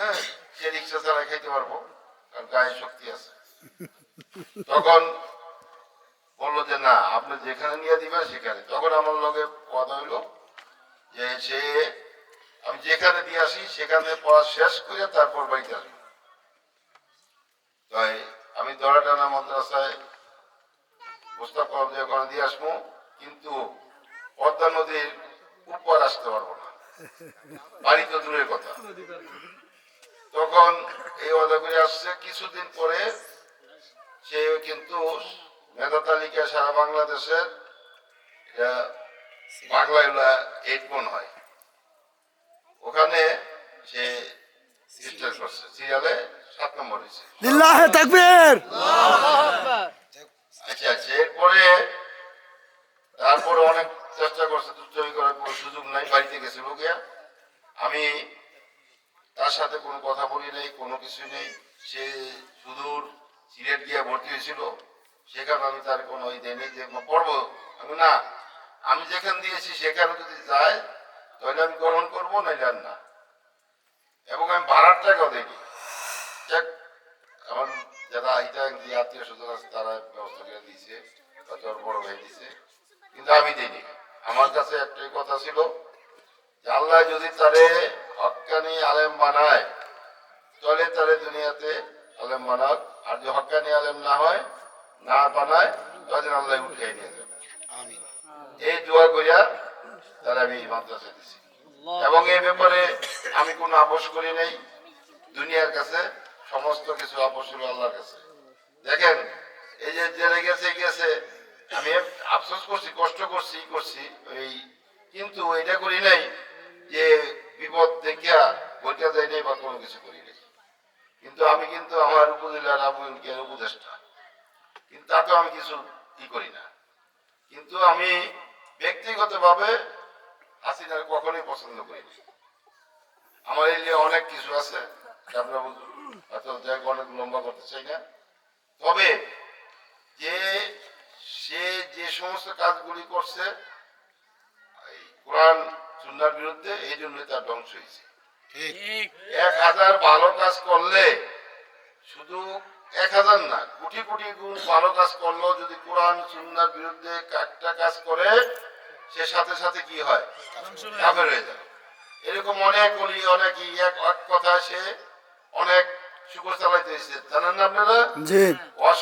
হ্যাঁ সে রিক্সা চালায় খাইতে পারব কারণ গায়ে শক্তি আছে। তখন বলল যে, না, আপনি যেখানে নিয়ে দিবেন সেখানে। তখন আমার লগে কথা হইল যে, সে, আমি যেখানে দিয়ে আসি, সেখানে পড়া শেষ করে তারপর বাড়িতে আসব তাই আমি দরাটানা মাদ্রাসায় প্রস্তাব করলাম দিয়ে আসব, কিন্তু পদ্মা নদীর উপর আসতে পারব না। বাড়ি তো দূরের কথা। তখন এই ওয়াদা করে আসছে। কিছুদিন পরে সে কিন্তু মেধা তালিকা সারা বাংলাদেশের বাংলায় এইট মন হয়। ওখানে সে রেজিস্টার করছে। সিরিয়ালে সাত নম্বর হয়েছে। আচ্ছা আচ্ছা এরপরে তারপরে অনেক চেষ্টা করছে দুষ্টমি করার কোনো সুযোগ নাই বাড়িতে গেছিল গিয়া আমি তার সাথে কোনো কথা বলি নেই কোনো কিছু নেই। সে সুদূর সিলেট গিয়া ভর্তি হয়েছিল। সেখানে আমি তার কোনো ওই দেয়নি যে পড়ব আমি না আমি যেখানে দিয়েছি সেখানে যদি যায় তাহলে আমি গ্রহণ করব নাইলে আর না। এবং আমি ভাড়ার টাকাও যাক, আমার যারা এটা যে আত্মীয় স্বজন আছে তারা ব্যবস্থা করে দিয়েছে তোর বড় ভাই দিয়েছে। কিন্তু আমি দিইনি। আমার কাছে একটাই কথা ছিল যে আল্লাহ যদি তারে হক্কানি আলেম বানায়। চলে চলে দুনিয়াতে আলেম বানাক। আর যদি হক্কানি আলেম না হয় না বানায় তাহলে আল্লাহ উঠিয়ে নিয়ে যাবে। এই দোয়া করিয়া তারা আমি মাদ্রাসা দিছি। এবং এই ব্যাপারে আমি কোনো আপোষ করি নাই। দুনিয়ার কাছে সমস্ত কিছু আপোষ হলো আল্লাহর কাছে। দেখেন এই যে জেলে গেছে গেছে আমি আফসোস করছি কষ্ট করছি করছি এই কিন্তু এটা করি নাই যে বিপদ দেখিয়া বইটা নাই বা কোনো কিছু করি নাই। কিন্তু আমি কিন্তু আমার উপজেলার আবুকে উপদেষ্টা। কিন্তু তাতেও আমি কিছু ই করি না। কিন্তু আমি ব্যক্তিগতভাবে হাসিনার কখনোই পছন্দ করিনি আমার এই নিয়ে অনেক কিছু আছে অনেক লম্বা করতে চাই না। তবে যে, সে যে সমস্ত কাজগুলি করছে কোরআন সুন্নার বিরুদ্ধে এই জন্য তার ধ্বংস হয়েছে। এক হাজার ভালো কাজ করলে শুধু এক হাজার না কোটি কোটি গুণ ভালো কাজ করলেও যদি কোরআন সুন্নার বিরুদ্ধে একটা কাজ করে সে সাথে সাথে কি হয়? কাফের হয়ে যাবে। এরকম অনেক অলি অনেক এক এক কথা সে অনেক শুকর চালাইতে এসেছে। জানেন না আপনারা? জি।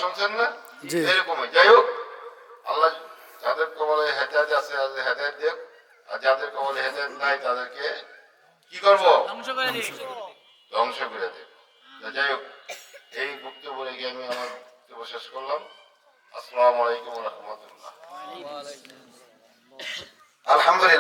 শুনছেন না? জি। এরকমই। যাই হোক আল্লাহ যাদের কবলে হেদায়ত আছে হেদায়ত দেখ। আর যাদের কবল হেদায়ত নাই তাদেরকে কি করব? ধ্বংস করে দেব। যাই হোক এই বক্তব্য রেখে আমি আমার বক্তব্য শেষ করলাম। আসসালামু আলাইকুম ওয়া রাহমাতুল্লাহ। আলহামদুলিল্লাহ।